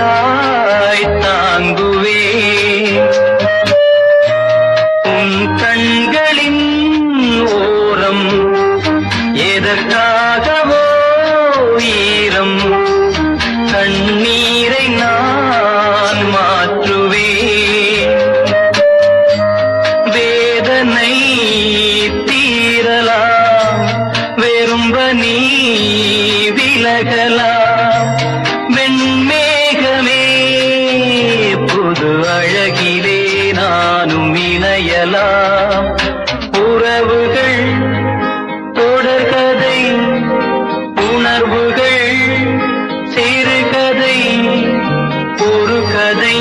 தாயாய் தாங்குவே உன் கண்களின் ஓரம் எதற்காகவோ ஈரம். கண்ணீரை நான் மாற்றுவே வேதனை தீரலாம் வெறும்ப நீ விலகலாம். வெண்மே அழகிலே நானும் இணையலாம். உறவுகள் தொடர்கதை உணர்வுகள் சிறுகதை ஒரு கதை